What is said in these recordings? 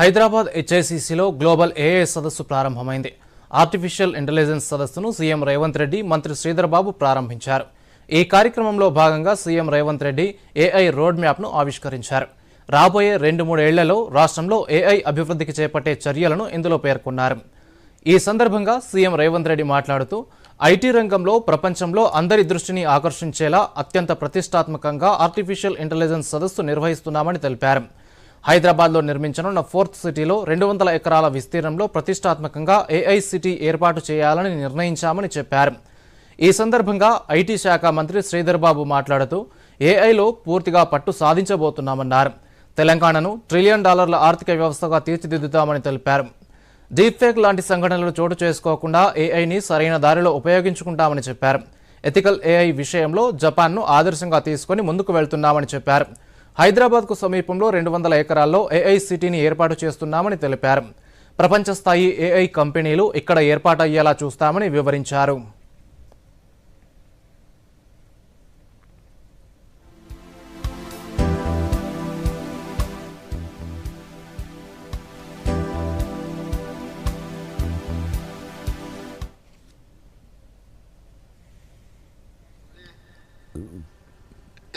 Hyderabad హెచ్ఐసిసిలో global AI సదస్సు ప్రారంభమైంది. Artificial intelligence సదస్సును సీఎం రేవంత్ రెడ్డి మంత్రి శ్రీధర్బాబు ప్రారంభించారు. ఈ కార్యక్రమంలో భాగంగా CM Revanth Reddy AI road మ్యాప్ను ఆవిష్కరించారు. రాబోయే రెండు మూడేళ్ళలో రాష్ట్రంలో ఏఐ అభివృద్ధికి చేపట్టే చర్యలను ఇందులో పేర్కొన్నారు. ఈ సందర్భంగా సీఎం రేవంత్ రెడ్డి మాట్లాడుతూ ఐటీ రంగంలో ప్రపంచంలో అందరి దృష్టిని ఆకర్షించేలా అత్యంత ప్రతిష్టాత్మకంగా ఆర్టిఫిషియల్ ఇంటెలిజెన్స్ సదస్సు నిర్వహిస్తున్నామని తెలిపారు. హైదరాబాద్లో నిర్మించనున్న ఫోర్త్ సిటీలో రెండు వందల ఎకరాల విస్తీర్ణంలో ప్రతిష్టాత్మకంగా ఏఐ సిటీ ఏర్పాటు చేయాలని నిర్ణయించామని చెప్పారు. ఈ సందర్భంగా ఐటీ శాఖ మంత్రి శ్రీధర్ బాబు మాట్లాడుతూ ఏఐలో పూర్తిగా పట్టు సాధించబోతున్నామన్నారు. తెలంగాణను ట్రిలియన్ డాలర్ల ఆర్థిక వ్యవస్థగా తీర్చిదిద్దుతామని తెలిపారు. డీప్ఫేక్ లాంటి సంఘటనలు చోటు చేసుకోకుండా ఏఐని సరైన దారిలో ఉపయోగించుకుంటామని చెప్పారు. ఎథికల్ ఏఐ విషయంలో జపాన్ను ఆదర్శంగా తీసుకొని ముందుకు వెళ్తున్నామని చెప్పారు. హైదరాబాద్కు సమీపంలో రెండు వందల ఎకరాల్లో ఏఐ సిటీని ఏర్పాటు చేస్తున్నామని తెలిపారు. ప్రపంచ స్థాయి ఏఐ కంపెనీలు ఇక్కడ ఏర్పాటయ్యేలా చూస్తామని వివరించారు.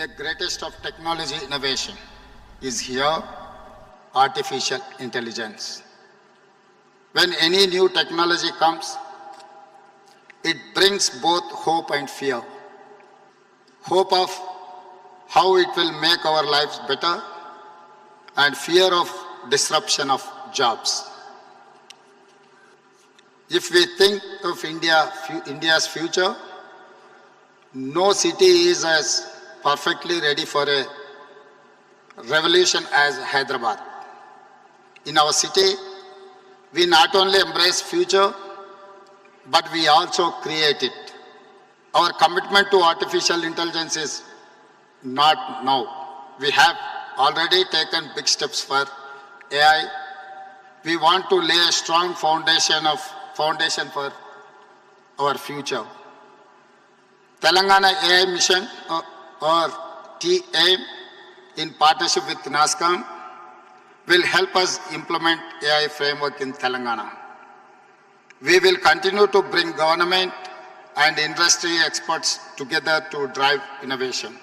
A greatest of technology innovation is here artificial intelligence. When any new technology comes it brings both hope and fear. Hope of how it will make our lives better and fear of disruption of jobs. If we think of india india's future no city is as perfectly ready for a revolution as Hyderabad. In our city, we not only embrace future, but we also create it. Our commitment to artificial intelligence is not now. We have already taken big steps for AI. We want to lay a strong foundation of foundation for our future. Telangana AI Mission uh, or TAIM in partnership with NASCOM will help us implement AI framework in Telangana. We will continue to bring government and industry experts together to drive innovation.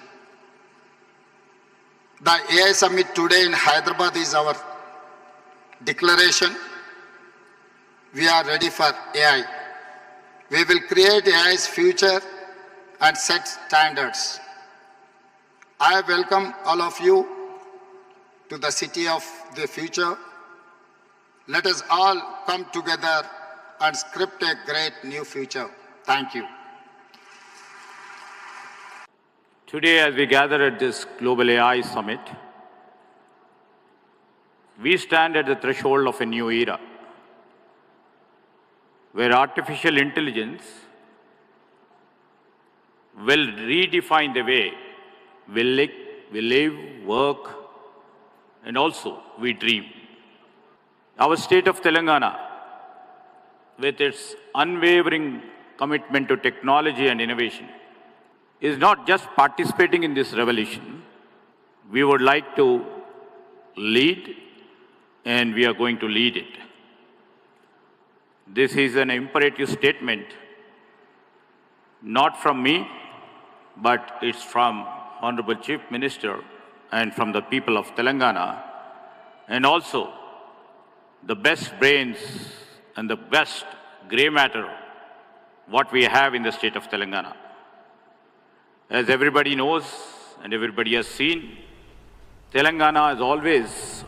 The AI Summit today in Hyderabad is our declaration. We are ready for AI. We will create AI's future and set standards. I welcome all of you to the city of the future. Let us all come together and script a great new future. Thank you. Today, as we gather at this Global AI Summit, we stand at the threshold of a new era where artificial intelligence will redefine the way we live, we live, work, and also we dream. Our state of Telangana, with its unwavering commitment to technology and innovation, is not just participating in this revolution. We would like to lead, and we are going to lead it. This is an imperative statement, not from me, but it's from Honorable Chief Minister and from the people of Telangana, and also the best brains and the best grey matter what we have in the state of Telangana. As everybody knows and everybody has seen, Telangana has always